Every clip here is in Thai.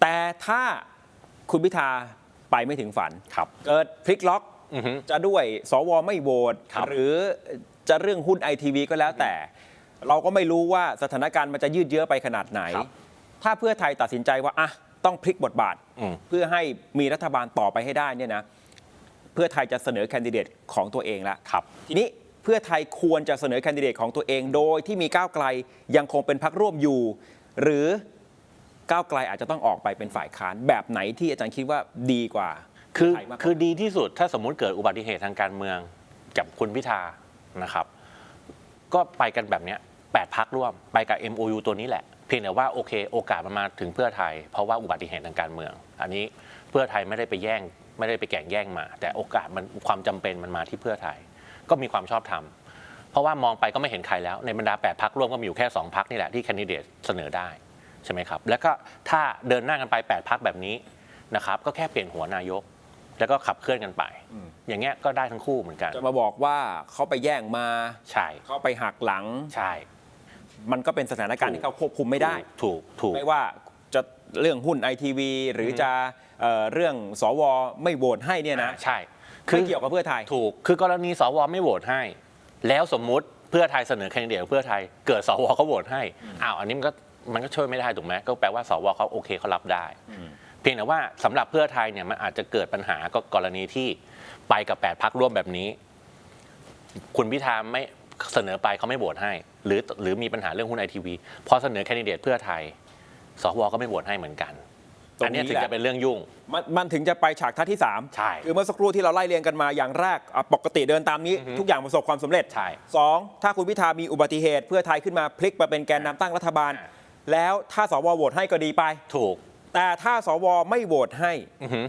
แต่ถ้าคุณพิธาไปไม่ถึงฝัน ครับ เกิดพลิกล็อกอือฮึ จะด้วยสวไม่โหวตครับหรือจะเรื่องหุ้นไอทีวีก็แล้วแต่ เราก็ไม่รู้ว่าสถานการณ์มันจะยืดเยื้อไปขนาดไหน ครับถ้าเพื่อไทยตัดสินใจว่าอะต้องพลิกบทบาท อืม เพื่อให้มีรัฐบาลต่อไปให้ได้เนี่ยนะ เพื่อไทยจะเสนอแคนดิเดตของตัวเองละ ครับ ทีนี้เพื่อไทยควรจะเสนอแคนดิเดตของตัวเอง โดยที่มีก้าวไกลยังคงเป็นพักร่วมอยู่ หรือ ก้าวไกลอาจจะต้องออกไปเป็นฝ่ายค้านแบบไหนที่อาจารย์คิดว่าดีกว่าคือไทยมากกว่าคือดีที่สุดถ้าสมมุติเกิดอุบัติเหตุทางการเมืองกับคุณพิธานะครับ ก็ไปกันแบบเนี้ยแปดพักร่วมไปกับ MOU ตัวนี้แหละเพียงแต่ว่าโอเค โอกาสมันมาถึงเพื่อไทย เพราะว่าอุบัติเหตุทางการเมือง อันนี้เพื่อไทยไม่ได้ไปแย่ง ไม่ได้ไปแก่งแย่งมา แต่โอกาสมันความจำเป็นมันมาที่เพื่อไทย ก็มีความชอบธรรมเพราะว่ามองไปก็ไม่เห็นใครแล้วในบรรดา8พักร่วมก็มีอยู่แค่2พักนี่แหละที่แคนดิเดตเสนอได้ ใช่ไหมครับ แล้วก็ถ้าเดินหน้ากันไป 8 พักแบบนี้นะครับ ก็แค่เปลี่ยนหัวนายก แล้วก็ขับเคลื่อนกันไป อย่างเงี้ยก็ได้ทั้งคู่เหมือนกันจะมาบอกว่าเขาไปแย่งมาใช่เขาไปหักหลังใช่ มันก็เป็นสถานการณ์ที่เขาควบคุมไม่ได้ ถูกถูกไม่ว่าจะเรื่องหุ้นไอทีวีหรือจะเอ่อเรื่องสวไม่โหวตให้เนี่ยนะใช่ไม่เกี่ยวกับเพื่อไทยถูก คือกรณีสวไม่โหวตให้ แล้วสมมุติเพื่อไทยเสนอแคนดิเดตของเพื่อไทยเกิดสวเขาโหวตให้อ้าวอันนี้มันก็ มันก็ช่วยไม่ได้ถูกไหมก็แปลว่าสวเขาโอเคเขารับได้ เพียงแต่ว่าสำหรับเพื่อไทยเนี่ยมันอาจจะเกิดปัญหาก็กรณีที่ไปกับ8พักร่วมแบบนี้ คุณพิธาไม่เสนอไปเขาไม่โหวตให้ หรือหรือมีปัญหาเรื่องหุ้นไอทีวีพอเสนอแคนดิเดตเพื่อไทยสวก็ไม่โหวตให้เหมือนกันตรงนี้อันเนี้ยถึงแหละจะเป็นเรื่องยุ่งมันมันถึงจะไปฉากทัศน์ที่3ใช่คือเมื่อสักครู่ที่เราไล่เรียงกันมาอย่างแรกอะปกติเดินตามนี้ ทุกอย่างประสบความสำเร็จใช่สองถ้าคุณพิธามีอุบัติเหตุ เพื่อไทยขึ้นมาพลิกมาเป็นแกนนำตั้งรัฐบาลอ่า แล้วถ้าสวโหวตให้ก็ดีไป ถูก แต่ถ้าสวไม่โหวตให้ อือหือ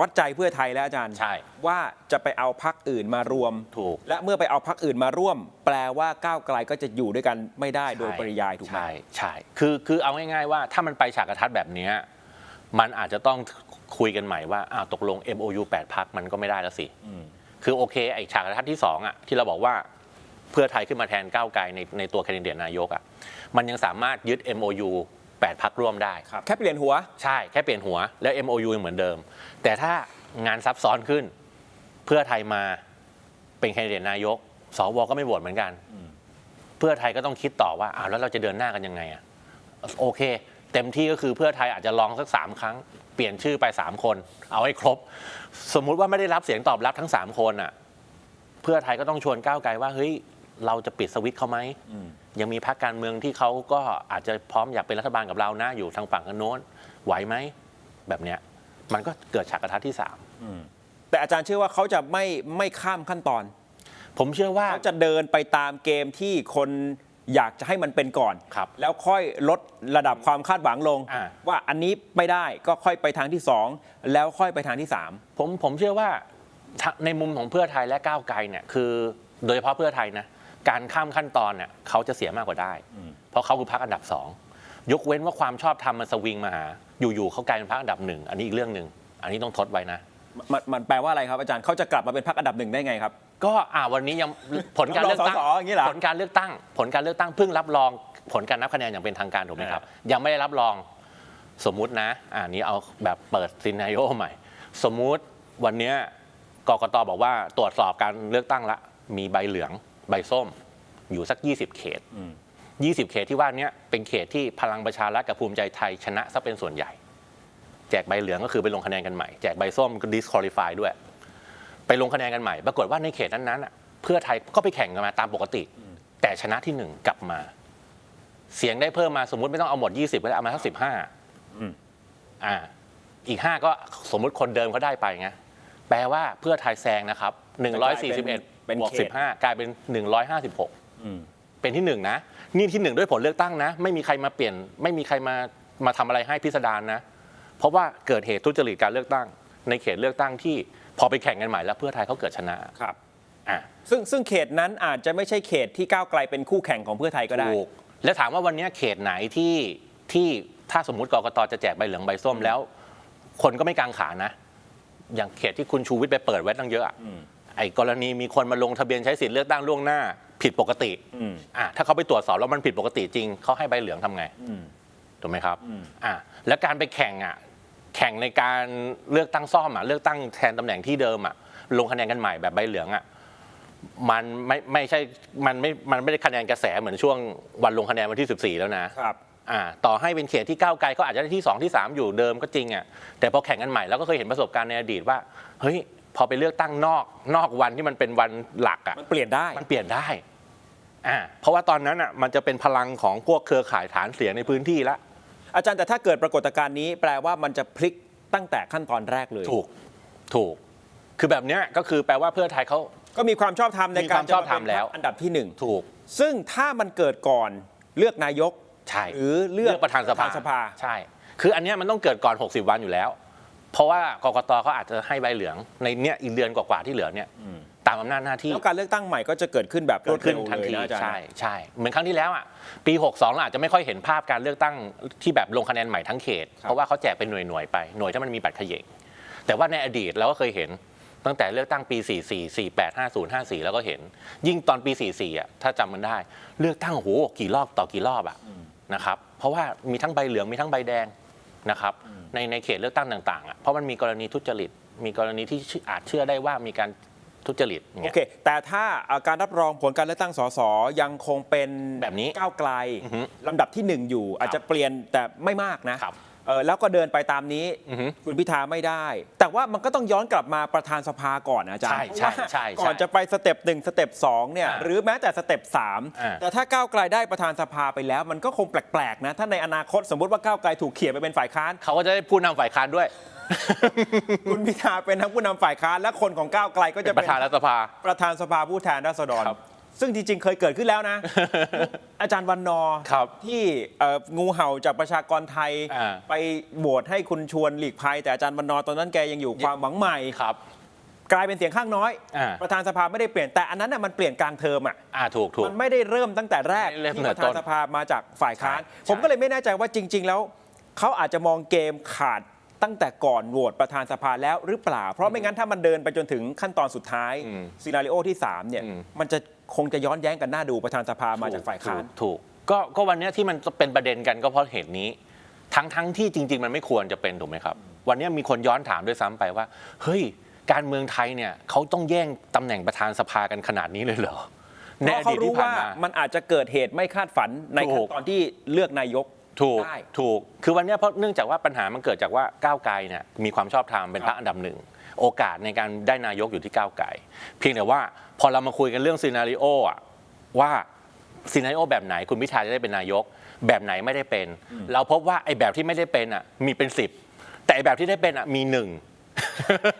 วัดใจเพื่อไทยแล้วอาจารย์ใช่ ว่าจะไปเอาพักอื่นมารวม ถูก และเมื่อไปเอาพักอื่นมาร่วม แปลว่าก้าวไกลก็จะอยู่ด้วยกันไม่ได้โดยปริยายถูกไหม ใช่ใช่คือคือเอาง่ายๆว่าถ้ามันไปฉากกระทัดแบบเนี้ยมันอาจจะต้องคุยกันใหม่ว่าอ้าวตกลง MOU 8พักมันก็ไม่ได้แล้วสิ คือโอเคไอฉากกระทัดที่สองอะที่เราบอกว่า เพื่อไทยขึ้นมาแทนก้าวไกลในในตัวแคนดิเดตนายกอะมันยังสามารถยึด MOU 8พักร่วมได้ครับแค่เปลี่ยนหัว ใช่แค่เปลี่ยนหัวแล้ว MOU ยังเหมือนเดิม แต่ถ้างานซับซ้อนขึ้น เพื่อไทยมาเป็นแคนดิเดตนายกสวก็ไม่โหวตเหมือนกัน เพื่อไทยก็ต้องคิดต่อว่าอ้าวแล้วเราจะเดินหน้ากันยังไงอะโอเค เต็มที่ก็คือเพื่อไทยอาจจะลองสักสามครั้งเปลี่ยนชื่อไปสามคน เอาให้ครบ สมมุติว่าไม่ได้รับเสียงตอบรับทั้งสามคนอะเพื่อไทยก็ต้องชวนก้าวไกลว่าเฮ้ย เราจะปิดสวิตช์เขาไหม ยังมีพรรคการเมืองที่เขาก็อาจจะพร้อมอยากเป็นรัฐบาลกับเรานะ อยู่ทางฝั่งกันโน้นไหวไหม แบบเนี้ยมันก็เกิดฉากกระทัดที่สามแต่อาจารย์เชื่อว่าเขาจะไม่ไม่ข้ามขั้นตอน ผมเชื่อว่าเขาจะเดินไปตามเกมที่คนอยากจะให้มันเป็นก่อน ครับ แล้วค่อยลดระดับความคาดหวังลง อ่า ว่าอันนี้ไม่ได้ก็ค่อยไปทางที่ 2 แล้วค่อยไปทางที่3ผมผมเชื่อว่าถ้าในมุมของเพื่อไทยและก้าวไกลเนี่ยคือ โดยเฉพาะเพื่อไทยนะ การข้ามขั้นตอนเนี่ยเขาจะเสียมากกว่าได้ เพราะเขาคือพรรคอันดับสองยกเว้นว่าความชอบธรรมมันสวิงมาหา อยู่ๆเขากลายเป็นพรรคอันดับหนึ่งอันนี้อีกเรื่องหนึ่งอันนี้ต้องทดไว้นะมันมันแปลว่าอะไรครับอาจารย์เขาจะกลับมาเป็นพรรคอันดับหนึ่งได้ไงครับ ก็อ่าวันนี้ยังผลการเลือกตั้งรับรองสสอย่างนี้เหรอผลการเลือกตั้ง ผลการเลือกตั้งเพิ่งรับรองผลการนับคะแนนอย่างเป็นทางการถูกไหมครับ ยังไม่ได้รับรองสมมุตินะอ่านี้เอาแบบเปิดซีนาริโอใหม่ สมมุติวันเนี้ยกกตบอกว่าตรวจสอบการเลือกตั้งละมีใบเหลือง ใบส้มอยู่สัก 20 เขต 20 เขตที่ว่าเนี้ยเป็นเขตที่พลังประชารัฐกับภูมิใจไทยชนะซะเป็นส่วนใหญ่ แจกใบเหลืองก็คือไปลงคะแนนกันใหม่ แจกใบส้มก็ disqualify ด้วย ไปลงคะแนนกันใหม่ ปรากฏว่าในเขตนั้นๆน่ะเพื่อไทยก็ไปแข่งกันมาตามปกติ แต่ชนะที่หนึ่งกลับมา เสียงได้เพิ่มมาสมมุติไม่ต้องเอาหมด 20 ก็ได้เอามาสักสิบห้าอืมอ่า อีก5ก็สมมุติคนเดิมเขาได้ไปไงแปลว่าเพื่อไทยแซงนะครับ141 เป็นบวกเขต 15 กลายเป็น156 เป็นที่หนึ่งนะ นี่ที่หนึ่งด้วยผลเลือกตั้งนะ ไม่มีใครมาเปลี่ยน ไม่มีใครมามาทำอะไรให้พิสดารนะ เพราะว่าเกิดเหตุทุจริตการเลือกตั้ง ในเขตเลือกตั้งที่พอไปแข่งกันใหม่แล้วเพื่อไทยเขาเกิดชนะครับ อะ ซึ่งซึ่งเขตนั้นอาจจะไม่ใช่เขตที่ก้าวไกลเป็นคู่แข่งของเพื่อไทยก็ได้ ถูกแล้วถามว่าวันนี้เขตไหนที่ที่ถ้าสมมุติกกตจะแจกใบเหลืองใบส้มแล้ว คนก็ไม่กางขานะ อย่างเขตที่คุณชูวิทย์ไปเปิดไว้ตั้งเยอะอะ ไอ้กรณีมีคนมาลงทะเบียนใช้สิทธิ์เลือกตั้งล่วงหน้า ผิดปกติอืมอะถ้าเขาไปตรวจสอบแล้วมันผิดปกติจริงเขาให้ใบเหลืองทำไงถูกไหมครับอะแล้วการไปแข่งอะแข่งในการเลือกตั้งซ่อมอะเลือกตั้งแทนตำแหน่งที่เดิมอะลงคะแนนกันใหม่แบบใบเหลืองอะมันไม่ไม่ใช่มันไม่มันไม่ได้คะแนนกระแสเหมือนช่วงวันลงคะแนนวันที่ 14 แล้วนะครับอ่าต่อให้เป็นเขตที่ก้าวไกลก็อาจจะได้ที่ 2 ที่ 3 อยู่เดิมก็จริงอะแต่พอแข่งกันใหม่เราก็เคยเห็นประสบการณ์ในอดีตว่าเฮ้ย พอไปเลือกตั้งนอกนอกวันที่มันเป็นวันหลักอะมันเปลี่ยนได้ มันเปลี่ยนได้อ่าเพราะว่าตอนนั้นอะมันจะเป็นพลังของพวกเครือข่ายฐานเสียงในพื้นที่ละอาจารย์แต่ถ้าเกิดปรากฏการณ์นี้แปลว่ามันจะพลิกตั้งแต่ขั้นตอนแรกเลย ถูกถูก คือแบบเนี้ยก็คือแปลว่าเพื่อไทยเขา ก็มีความชอบธรรมในมีกาครวามชอบธรรมแล้ว อันดับที่หนึ่งถูกซึ่งถ้ามันเกิดก่อนเลือกนายก ใช่หรือเลืเลือกอกประธานสภาสภาใช่ คืออันเนี้ยมันต้องเกิดก่อน 60 วันอยู่แล้ว เพราะว่ากกตเขาอาจจะให้ใบเหลืองในเนี้ยอีกเดือนกว่าๆที่เหลือเนี่ยตามอำนาจหน้าที่แล้วการเลือกตั้งใหม่ก็จะเกิดขึ้นแบบรเกิวดดขึ้นเร็วทันเลยทีนะอาจารย์ใช่ใช่เหมือนครั้งที่แล้วอะปี62เราอาจจะไม่ค่อยเห็นภาพการเลือกตั้งที่แบบลงคะแนนใหม่ทั้งเขตเพราะว่าเขาแจกเป็นหน่วยๆไปหน่วยที่มันมีบัตรเขยงแต่ว่าในอดีตเราก็เคยเห็นตั้งแต่เลือกตั้งปี 44 48 50 54 แล้วก็เห็น ยิ่งตอนปี 44 อะถ้าจำมันได้ เลือกตั้งโอ้โหกี่รอบต่อกี่รอบอะนะครับเพราะว่ามีทั้งใบเหลืองมีทั้งใบแดง นะครับในในเขตเลือกตั้งต่างๆอะเพราะมันมีกรณีทุจริต มีกรณีที่อาจเชื่อได้ว่ามีการทุจริตอย่างโอเงี้ยเค แต่ถ้าเอ่อการรับรองผลการเลือกตั้งสสยังคงเป็นแบบนี้ก้าวไกลอือฮึลำดับที่หนึ่งอยู่ อาจจะเปลี่ยนแต่ไม่มากนะครับ เออแล้วก็เดินไปตามนี้อือฮึคุณพิธาไม่ได้ แต่ว่ามันก็ต้องย้อนกลับมาประธานสภาก่อนนะอาจารย์ใช่ใช่เพราะว่าใช่ใช่ก่อนจะไปสเต็ปหนึ่งสเต็ปสองเนี่ยอ่าหรือแม้แต่สเต็ปสามอ่า แต่ถ้าก้าวไกลได้ประธานสภาไปแล้ว มันก็คงแปลกๆนะถ้าในอนาคตสมมติว่าก้าวไกลถูกเขี่ยไปเป็นฝ่ายค้าน เขาก็จะได้ผู้นำฝ่ายค้านด้วย คุณพิธาเป็นทั้งผู้นำฝ่ายค้านและคนของก้าวไกลก็จะปเป็นระธานรัฐสภา ประธานสภาผู้แทนราษฎร ครับ ซึ่งจริงๆ เคยเกิดขึ้นแล้วนะ อาจารย์วันนอร์ครับที่เอ่องูเห่าจากประชากรไทย อ่า ไปโหวตให้คุณชวนหลีกภัย แต่อาจารย์วันนอร์ตอนนั้นแกยังอยู่ความหวังใหม่ ครับ กลายเป็นเสียงข้างน้อย อ่า ประธานสภาไม่ได้เปลี่ยนแต่อันนั้นน่ะมันเปลี่ยนกลางเทอมอะ อ่าถูกถูก มันไม่ได้เริ่มตั้งแต่แรกไม่ได้เริ่มที่ตั้ปงแต่ระธานต้นสภามาจากฝ่ายค้าน ใช่ผมก็เลยไม่แน่ใจว่าจริง ๆ แล้ว เขาอาจจะมองเกมขาด ตั้งแต่ก่อนโหวตประธานสภาแล้วหรือเปล่า เพราะไม่งั้นถ้ามันเดินไปจนถึงขั้นตอนสุดท้ายอืมซีนารีโอที่สามเนี่ยอืมมันจะคงจะย้อนแย้งกันหน้าดูประธานสภามาจากฝ่ายค้านถูกถูกก็ก็วันเนี้ยที่มันเป็นประเด็นกันก็เพราะเหตุนี้ ทั้งทั้งที่จริง ๆ มันไม่ควรจะเป็นถูกไหมครับ วันเนี้ยมีคนย้อนถามด้วยซ้ำไปว่า เฮ้ย การเมืองไทยเนี่ยเขาต้องแย่งตำแหน่งประธานสภากันขนาดนี้เลยเหรอเพในราะอเขาดีตรู้ที่ผ่าว่านมามันอาจจะเกิดเหตุไม่คาดฝันในถูขั้นกตอนที่เลือกนายก ถูกได้ ถูกคือวันเนี้ยเพราะเนื่องจากว่าปัญหามันเกิดจากว่าก้าวไกลเนี่ยมีความชอบธรรมเป็นพรรคอันดับหนึ่ง โอกาสในการได้นายกอยู่ที่ก้าวไกลเพียงแต่ว่าพอเรามาคุยกันเรื่องซีนารีโออะว่าซีนารีโอแบบไหนคุณพิธาจะได้เป็นนายก แบบไหนไม่ได้เป็น เราพบว่าไอ้แบบที่ไม่ได้เป็นอะมีเป็นสิบแต่ไอ้แบบที่ได้เป็นอะมีหนึ่ง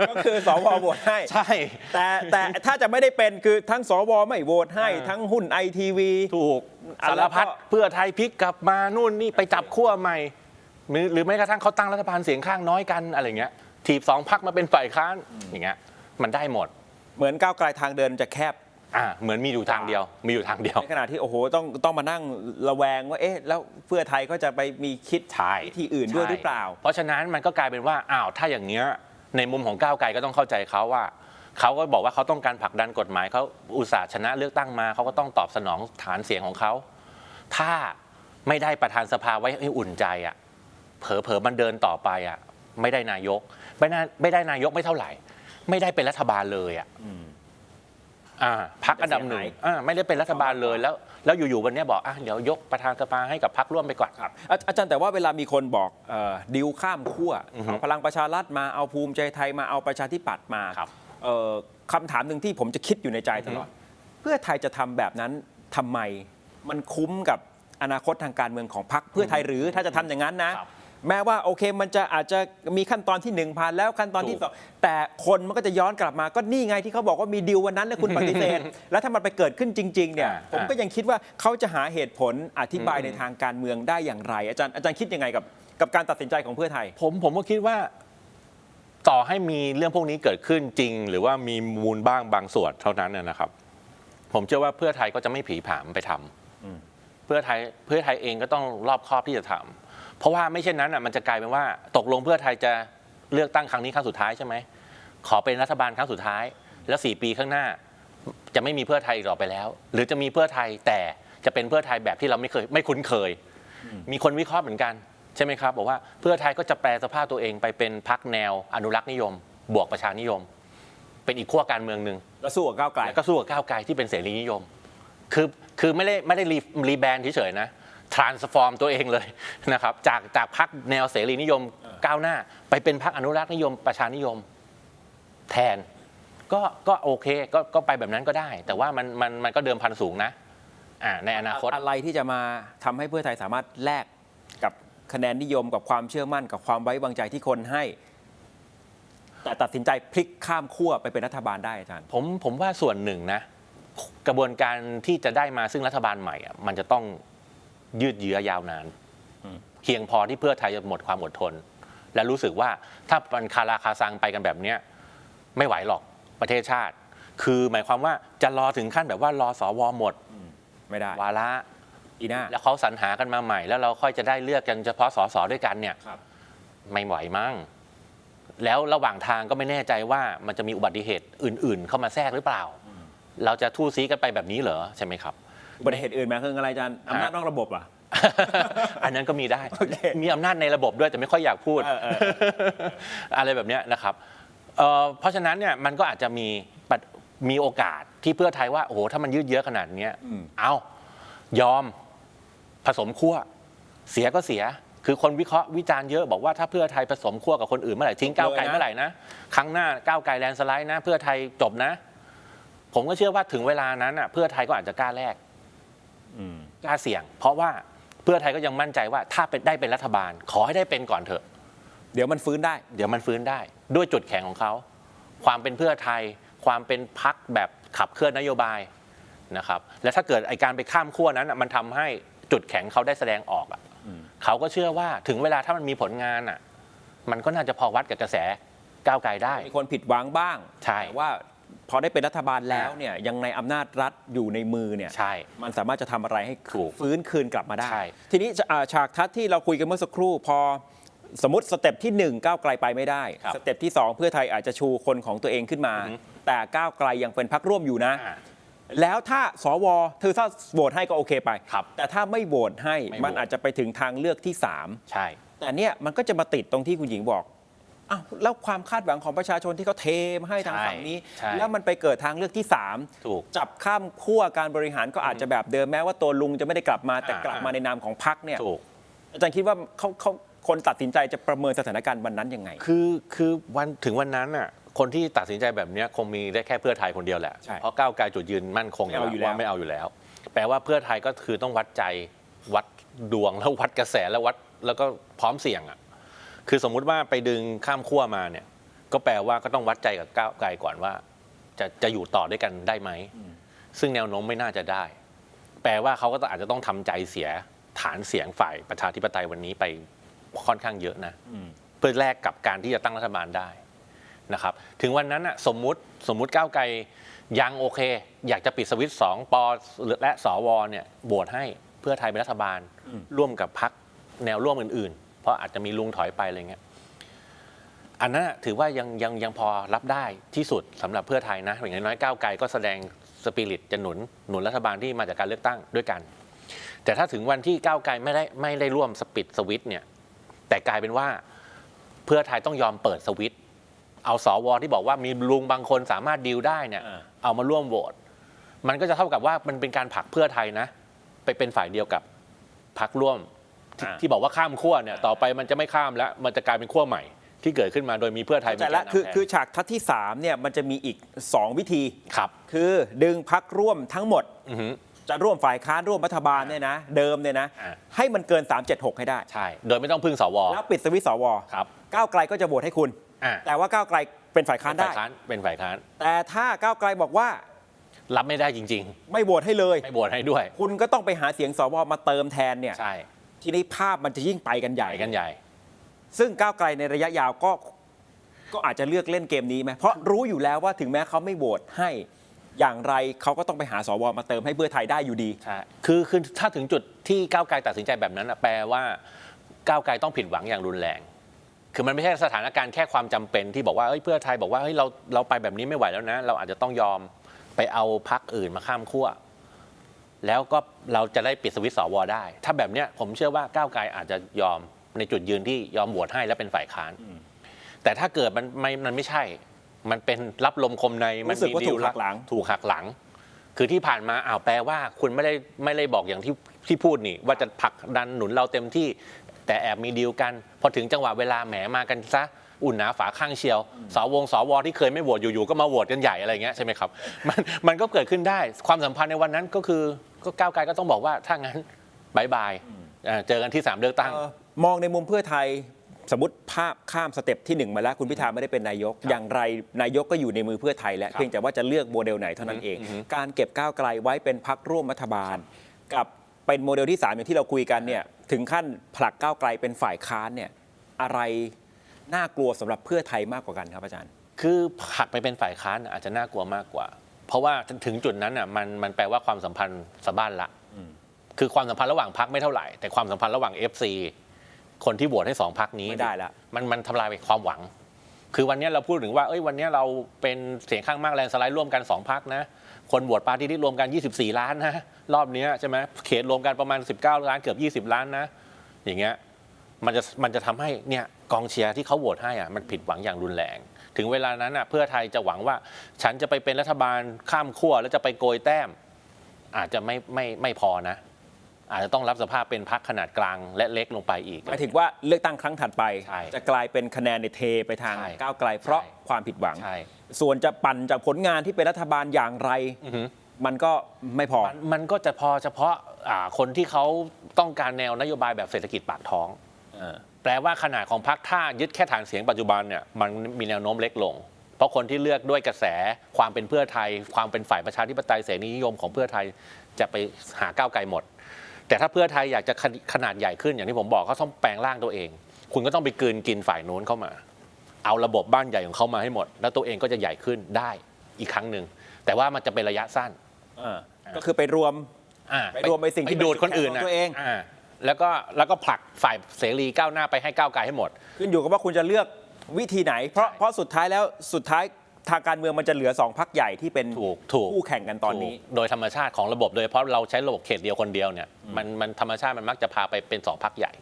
ก็คือสวโหวตให้ ใช่ แต่แต่ถ้าจะไม่ได้เป็นคือทั้งสวไม่โหวตให้อ่าทั้งหุ้นไอทีวี ถูกอะสารแล้วก็พัดเพื่อไทยพลิกกลับมานู่นนี่ไปจับขั้วใหม่หรือหรือแม้กระทั่งเขาตั้งรัฐบาลเสียงข้างน้อยกันอะไรเงี้ยถีบสองพักมาเป็นฝ่ายค้านอย่างเงี้ยมันได้หมด เหมือนก้าวไกลทางเดินจะแคบอ่าเหมือนมีอยู่ทางเดียว มีอยู่ทางเดียว ในขณะที่โอ้โหต้องต้องมานั่งระแวงว่าเอ๊ะแล้วเพื่อไทยก็จะไปมีคิดใช่วิธีอื่นด้วยหรือเปล่า เพราะฉะนั้นมันก็กลายเป็นว่าอ้าวถ้าอย่างเงี้ย ในมุมของก้าวไกลก็ต้องเข้าใจเขาว่าเขาก็บอกว่าเขาต้องการผลักดันกฎหมายเขาอุตส่าห์ชนะเลือกตั้งมาเขาก็ต้องตอบสนองฐานเสียงของเขาถ้าไม่ได้ประธานสภาไว้ให้อุ่นใจอะเผลอๆมันเดินต่อไปอะไม่ได้นายกไม่ได้ไม่ได้นายกไม่เท่าไหร่ ไม่ได้เป็นรัฐบาลเลยอะอ่าพักอันดับหนึ่งอ่าไม่ได้เป็นรัฐบาลเลยแล้ว แล้วอยู่ๆวันเนี้ยบอกอะเดี๋ยวยกประธานสภาให้กับพักร่วมไปก่อน ครับอาอาจารย์แต่ว่าเวลามีคนบอกเออดิวข้ามขั้วอือฮึเอาพลังประชารัฐมาเอาภูมิใจไทยมาเอาประชาธิปัตย์มาครับ เอ่อคำถามหนึ่งที่ผมจะคิดอยู่ในใจตลอด เพื่อไทยจะทำแบบนั้นทำไมมันคุ้มกับอนาคตทางการเมืองของพรรคเพื่อไทยหรือถ้าจะทำอย่างนั้นนะ ครับ แม้ว่าโอเคมันจะอาจจะมีขั้นตอนที่หนึ่งผ่านแล้วขั้นตอนที่ถูกสองแต่คนมันก็จะย้อนกลับมาก็นี่ไงที่เขาบอกว่ามีดีลวันนั้นแล้วคุณปฏิเสธแล้วถ้ามันไปเกิดขึ้นจริงๆเนี่ยอ่าผมก็ยังคิดว่าเขาจะหาเหตุผลอธิบายอืมในทางการเมืองได้อย่างไร อาจารย์อาจารย์คิดยังไงกับกับการตัดสินใจของเพื่อไทย ผมผมก็คิดว่าต่อให้มีเรื่องพวกนี้เกิดขึ้นจริง หรือว่ามีมูลบ้างบางส่วนเท่านั้นนะนะครับ ผมเชื่อว่าเพื่อไทยก็จะไม่ผีผามไปทำอืมเพื่อไทยเพื่อไทยเองก็ต้องรอบคอบที่จะทำ เพราะว่าไม่เช่นนั้นอะมันจะกลายเป็นว่าตกลงเพื่อไทยจะเลือกตั้งครั้งนี้ครั้งสุดท้ายใช่ไหมขอเป็นรัฐบาลครั้งสุดท้าย แล้วสี่ปีข้างหน้า จะไม่มีเพื่อไทยอีกต่อไปแล้ว หรือจะมีเพื่อไทยแต่จะเป็นเพื่อไทยแบบที่เราไม่เคยไม่คุ้นเคย มีคนวิเคราะห์เหมือนกันใช่ไหมครับบอกว่าเพื่อไทยก็จะแปลสภาพตัวเองไปเป็นพักแนวอนุรักษ์นิยม บวกประชานิยม เป็นอีกขั้วการเมืองหนึ่งแล้วสู้กับก้าวไกลแล้วก็สู้กับก้าวไกลที่เป็นเสรีนิยม คือคือไม่ได้ไม่ได้รีรีแบรนด์เฉยๆนะ transform ตัวเองเลยนะครับจากจากพักแนวเสรีนิยมก้าวหน้า ไปเป็นพักอนุรักษ์นิยมประชานิยมแทน ก็ก็โอเคก็ก็ไปแบบนั้นก็ได้ แต่ว่ามันมันมันก็เดิมพันสูงนะอ่าในอนาคตอะไรที่จะมาทำให้เพื่อไทยสามารถแลกกับคะแนนนิยมกับความเชื่อมั่นกับความไว้วางใจที่คนให้แต่ตัดสินใจพลิกข้ามขั้วไปเป็นรัฐบาลได้อาจารย์ผมผมว่าส่วนหนึ่งนะ กระบวนการที่จะได้มาซึ่งรัฐบาลใหม่อะมันจะต้อง ยืดเยื้อยาวนานอืมเพียงพอที่เพื่อไทยจะหมดความอดทน และรู้สึกว่าถ้ามันคาราคาซังไปกันแบบเนี้ยไม่ไหวหรอกประเทศชาติ คือหมายความว่าจะรอถึงขั้นแบบว่ารอสวหมดไม่ได้วาระอีหน้าแล้วเขาสรรหากันมาใหม่ แล้วเราค่อยจะได้เลือกกันเฉพาะสสด้วยกันเนี่ยครับไม่ไหวมั้งแล้วระหว่างทางก็ไม่แน่ใจว่ามันจะมีอุบัติเหตุอื่น ๆ เข้ามาแทรกหรือเปล่า เราจะทู่ซีกันไปแบบนี้เหรอใช่ไหมครับ อุบัติเหตุอื่นมาคืออะไรอาจารย์อำนาจนอกระบบอะ อันนั้นก็มีได้โอเคมีอำนาจในระบบด้วยแต่ไม่ค่อยอยากพูดเออเอออะไรแบบเนี้ยนะครับเอ่อเพราะฉะนั้นเนี่ยมันก็อาจจะมีปัดมีโอกาสที่เพื่อไทยว่าโอ้โหถ้ามันยืดเยื้อขนาดเนี้ยอืมเอายอมผสมขั้วเสียก็เสีย คือคนวิเคราะห์วิจารณ์เยอะบอกว่าถ้าเพื่อไทยผสมขั้วกับคนอื่นเมื่อไหร่ทิ้งก้าวไกลเมื่อไหร่นะครั้งหน้าก้าวไกลแลนด์สไลด์นะ เพื่อไทยจบนะ ผมก็เชื่อว่าถึงเวลานั้นอะเพื่อไทยก็อาจจะกล้าแลกอืม กล้าเสี่ยง เพราะว่าเพื่อไทยก็ยังมั่นใจว่าถ้าเป็นได้เป็นรัฐบาล ขอให้ได้เป็นก่อนเถอะ เดี๋ยวมันฟื้นได้ เดี๋ยวมันฟื้นได้ ด้วยจุดแข็งของเขาความเป็นเพื่อไทย ความเป็นพักแบบขับเคลื่อนนโยบายนะครับ และถ้าเกิดไอการไปข้ามขั้วนั้นน่ะมันทำให้จุดแข็งเขาได้แสดงออกอะอืมเขาก็เชื่อว่าถึงเวลาถ้ามันมีผลงานอะ มันก็น่าจะพอวัดกับกระแสก้าวไกลได้ มีคนผิดหวังบ้างใช่ แต่ว่า พอได้เป็นรัฐบาลแล้วเนี่ยยังในอำนาจรัฐอยู่ในมือเนี่ยใช่ มันสามารถจะทำอะไรให้ถูกฟื้นคืนกลับมาได้ ใช่ ทีนี้อ่าฉากทัศน์ที่เราคุยกันเมื่อสักครู่พอสมมติสเต็ปที่1ก้าวไกลไปไม่ได้ ครับสเต็ปที่ 2 เพื่อไทยอาจจะชูคนของตัวเองขึ้นมาอือฮึแต่ก้าวไกลยังเป็นพักร่วมอยู่นะ อ่าแล้วถ้าสวเธอถ้าโหวตให้ก็โอเคไป ครับแต่ถ้าไม่โหวตให้ไม่โหวต มันอาจจะไปถึงทางเลือกที่ 3 ใช่ แต่เนี่ยมันก็จะมาติดตรงที่คุณหญิงบอก อ้าวแล้วความคาดหวังของประชาชนที่เขาเทมาให้ทางใช่ฝั่งนี้ ใช่แล้วมันไปเกิดทางเลือกที่ 3 ถูกจับข้ามขั้วการบริหารก็อาจจะแบบเดิมแม้ว่าตัวลุงจะไม่ได้กลับมาแต่อ่ากลับมาในนามของพรรคเนี่ยถูก อาจารย์คิดว่าเขาเขาคนตัดสินใจจะประเมินสถานการณ์วันนั้นยังไง คือคือวันถึงวันนั้นน่ะคนที่ตัดสินใจแบบเนี้ยคงมีได้แค่เพื่อไทยคนเดียวแหละ ใช่เพราะก้าวไกลจุดยืนมั่นคงไม่เอาอยู่แล้ว ว่าไม่เอาอยู่แล้ว แปลว่าเพื่อไทยก็คือต้องวัดใจวัดดวงแล้ววัดกระแสแล้ววัดแล้วก็พร้อมเสี่ยงอะ คือสมมุติว่าไปดึงข้ามขั้วมาเนี่ย ก็แปลว่าก็ต้องวัดใจกับก้าวไกลก่อนว่า จะจะอยู่ต่อด้วยกันได้ไหม ซึ่งแนวโน้มไม่น่าจะได้ แปลว่าเขาก็อาจจะต้องทำใจเสียฐานเสียงฝ่ายประชาธิปไตยวันนี้ไปค่อนข้างเยอะนะอืมเพื่อแลกกับการที่จะตั้งรัฐบาลได้นะครับ ถึงวันนั้นน่ะสมมุติสมมุติก้าวไกลยังโอเค อยากจะปิดสวิตช์สองปอและสวเนี่ยโหวตให้เพื่อไทยเป็นรัฐบาลอืมร่วมกับพักแนวร่วมอื่นๆ เพราะอาจจะมีลุงถอยไปอะไรเงี้ยอันนั้นน่ะถือว่ายังยังยังพอรับได้ที่สุดสำหรับเพื่อไทยนะอย่างน้อยๆก้าวไกลก็แสดงสปิริตจะหนุนหนุนรัฐบาลที่มาจากการเลือกตั้งด้วยกัน แต่ถ้าถึงวันที่ก้าวไกลไม่ได้ไม่ได้ร่วมสปิดสวิตช์เนี่ยแต่กลายเป็นว่าเพื่อไทยต้องยอมเปิดสวิตช์เอาสวที่บอกว่ามีลุงบางคนสามารถดีลได้เนี่ยอ่าเอามาร่วมโหวตมันก็จะเท่ากับว่ามันเป็นการผลักเพื่อไทยนะ ไปเป็นฝ่ายเดียวกับพรรคร่วม ที่ที่บอกว่าข้ามขั้วเนี่ยต่อไปมันจะไม่ข้ามแล้วมันจะกลายเป็นขั้วใหม่ ที่เกิดขึ้นมาโดยมีเพื่อไทยเข้าเป็ใจนแกแล้วนนำคือแทนคือฉากทัศน์ที่ 3 เนี่ยมันจะมีอีก 2 วิธี ครับคือดึงพักร่วมทั้งหมด อือหือ จะร่วมฝ่ายค้านร่วมรัฐบาลเนี่ยนะ เดิมเนี่ยนะ อ่า ให้มันเกิน 376 ให้ได้ ใช่ โดยไม่ต้องพึ่งสว แล้วปิดสวิตช์สวครับก้าวไกลก็จะโหวตให้คุณ อ่า แต่ว่าก้าวไกลเป็นฝ่ายค้านฝ่าได้ยค้านเป็นฝ่ายค้าน แต่ถ้าก้าวไกลบอกว่ารับไม่ได้จริง ไม่โหวตให้เลย ๆ ไม่โหวตให้ด้วย คุณก็ต้องไปหาเสียงสวมาเติมแทนเนี่ย ใช่ ทีนี้ภาพมันจะยิ่งไปกันใหญ่ใหญ่กันใหญ่ ซึ่งก้าวไกลในระยะยาวก็ก็อาจจะเลือกเล่นเกมนี้ไหมเพราะรู้อยู่แล้วว่าถึงแม้เขาไม่โหวตให้อย่างไรเขาก็ต้องไปหาสวมาเติมให้เพื่อไทยได้อยู่ดี ใช่คือคือถ้าถึงจุดที่ก้าวไกลตัดสินใจแบบนั้นน่ะแปลว่าก้าวไกลต้องผิดหวังอย่างรุนแรง คือมันไม่ใช่สถานการณ์แค่ความจำเป็นที่บอกว่าเอ้ยเพื่อไทยบอกว่าเฮ้ยเราเราไปแบบนี้ไม่ไหวแล้วนะ เราอาจจะต้องยอมไปเอาพักอื่นมาข้ามขั้ว แล้วก็เราจะได้ปิดสวิตช์สวได้ ถ้าแบบเนี้ยผมเชื่อว่าก้าวไกลอาจจะยอมในจุดยืนที่ยอมโหวตให้และเป็นฝ่ายค้าน แต่ถ้าเกิดมันไม่มันไม่ใช่ มันเป็นรับลมคมในมันรู้สึกว่าดีถูกหักหลัง ถูกหักหลัง คือที่ผ่านมาอ้าวแปลว่า คุณไม่ได้ไม่ได้บอกอย่างที่ที่พูดนี่ ว่าจะผลักดันหนุนเราเต็มที่ แต่แอบมีดีลกัน พอถึงจังหวะเวลาแหมมากันซะ อุ่นหนาฝาข้างเชียวสวงสวที่เคยไม่โหวตอยู่ๆก็มาโหวตกันใหญ่อะไรเงี้ยใช่ไหมครับมันมันก็เกิดขึ้นได้ความสัมพันธ์ในวันนั้นก็คือก็ก้าวไกลก็ต้องบอกว่าถ้างั้นบายบายอ่าเจอกันที่สามเลือกตั้งเอ่อมองในมุมเพื่อไทยสมมติภาพข้ามสเต็ปที่หนึ่งมาแล้วคุณพิธาไม่ได้เป็นนายก อย่างไรนายกก็อยู่ในมือเพื่อไทยแล้วครับเพียงแต่ว่าจะเลือกโมเดลไหนเท่านั้นเองอือฮึการเก็บก้าวไกลไว้เป็นพักร่วมรัฐบาล กับเป็นโมเดลที่สามอย่างที่เราคุยกันเนี่ยถึงขั้นผลักก้าวไกลเป็นฝ่ายค้านเนี่ยอะไร น่ากลัวสำหรับเพื่อไทยมากกว่ากันครับอาจารย์ คือผลักไปเป็นฝ่ายค้านอาจจะน่ากลัวมากกว่า เพราะว่าถึงจุดนั้นอะมันมันแปลว่าความสัมพันธ์สะบ้านละคือความสัมพันธ์ระหว่างพักไม่เท่าไหร่ แต่ความสัมพันธ์ระหว่าง FC คนที่โหวตให้สองพักนี้ไม่ได้ละมันมันทำลายไปความหวัง คือวันนี้เราพูดถึงว่าเอ้ยวันนี้เราเป็นเสียงข้างมากแลนด์สไลด์ร่วมกันสองพักนะ คนโหวตปาร์ตี้ที่รวมกัน 24 ล้านนะรอบเนี้ยใช่ไหมเขตรวมกันประมาณ 19 ล้านเกือบ 20 ล้านนะ อย่างเงี้ยมันจะมันจะทำให้เนี่ย กองเชียร์ที่เขาโหวตให้อะมันผิดหวังอย่างรุนแรง ถึงเวลานั้นอะเพื่อไทยจะหวังว่า ฉันจะไปเป็นรัฐบาลข้ามขั้วแล้วจะไปโกยแต้ม อาจจะไม่ไม่ไม่พอนะ อาจจะต้องรับสภาพเป็นพักขนาดกลางและเล็กลงไปอีก หมายถึงว่าเลือกตั้งครั้งถัดไป ใช่จะกลายเป็นคะแนนในเทไปทางใช่ก้าวไกล เพราะใช่ ความผิดหวัง ใช่ ส่วนจะปั่นจากผลงานที่เป็นรัฐบาลอย่างไร อือหือ มันก็ไม่พอ มันมันก็จะพอเฉพาะอ่าคนที่เขาต้องการแนวนโยบายแบบเศรษฐกิจปากท้อง แปลว่าขนาดของพรรคถ้ายึดแค่ฐานเสียงปัจจุบันเนี่ยมันมีแนวโน้มเล็กลง เพราะคนที่เลือกด้วยกระแสความเป็นเพื่อไทย ความเป็นฝ่ายประชาธิปไตยเสรีนิยมของเพื่อไทยจะไปหาก้าวไกลหมด แต่ถ้าเพื่อไทยอยากจะขนขนาดใหญ่ขึ้นอย่างที่ผมบอกเขาต้องแปลงร่างตัวเอง คุณก็ต้องไปกลืนกินฝ่ายโน้นเข้ามา เอาระบบบ้านใหญ่ของเขามาให้หมด แล้วตัวเองก็จะใหญ่ขึ้นได้อีกครั้งหนึ่งแต่ว่ามันจะเป็นระยะสั้นก็คือไปรวมอ่าไปรวมไอ้สิ่งที่ไปดูดคนอื่นเป็นจุดแข็งของตัวเองา แล้วก็แล้วก็ผลักฝ่ายเสรีก้าวหน้าไปให้ก้าวไกลให้หมด ขึ้นอยู่กับว่าคุณจะเลือกวิธีไหน เพราะใช่เพราะสุดท้ายแล้วสุดท้ายทางการเมืองมันจะเหลือสองพักใหญ่ที่เป็นถูกถูกคู่แข่งกันตอนนี้ถูกโดยธรรมชาติของระบบโดยเฉพาะเราใช้ระบบเขตเดียวคนเดียวเนี่ยมันมันธรรมชาติมันมักจะพาไปเป็นสองพักใหญ่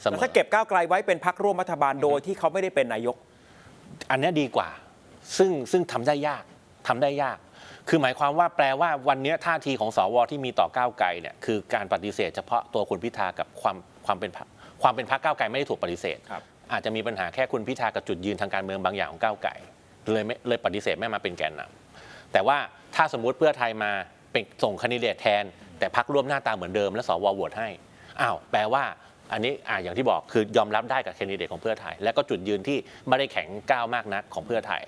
เสมแล้วอถ้าเก็บก้าวไกลไว้เป็นพักร่วมรัฐบาลโดยที่เขาไม่ได้เป็นนายก อันเนี้ยดีกว่า ซึ่งซึ่งทำได้ยากทำได้ยาก คือหมายความว่าแปลว่าวันเนี้ยท่าทีของสวที่มีต่อก้าวไกลเนี่ยคือการปฏิเสธเฉพาะตัวคุณพิธากับความความเป็นพรรคความเป็นพรรคก้าวไกลไม่ได้ถูกปฏิเสธ ครับ อาจจะมีปัญหาแค่คุณพิธากับจุดยืนทางการเมืองบางอย่างของก้าวไกลเลยไม่เลยปฏิเสธไม่มาเป็นแกนนำแต่ว่าถ้าสมมุติเพื่อไทยมาเป็นส่งคนดิเดตแทน แต่พักร่วมหน้าตาเหมือนเดิมแล้วสวโหวตให้อ้าวแปลว่าอันนี้อ่าอย่างที่บอกคือยอมรับได้กับแคนดิเดตของเพื่อไทย และก็จุดยืนที่ไม่ได้แข็งก้าวมากนักของเพื่อไทย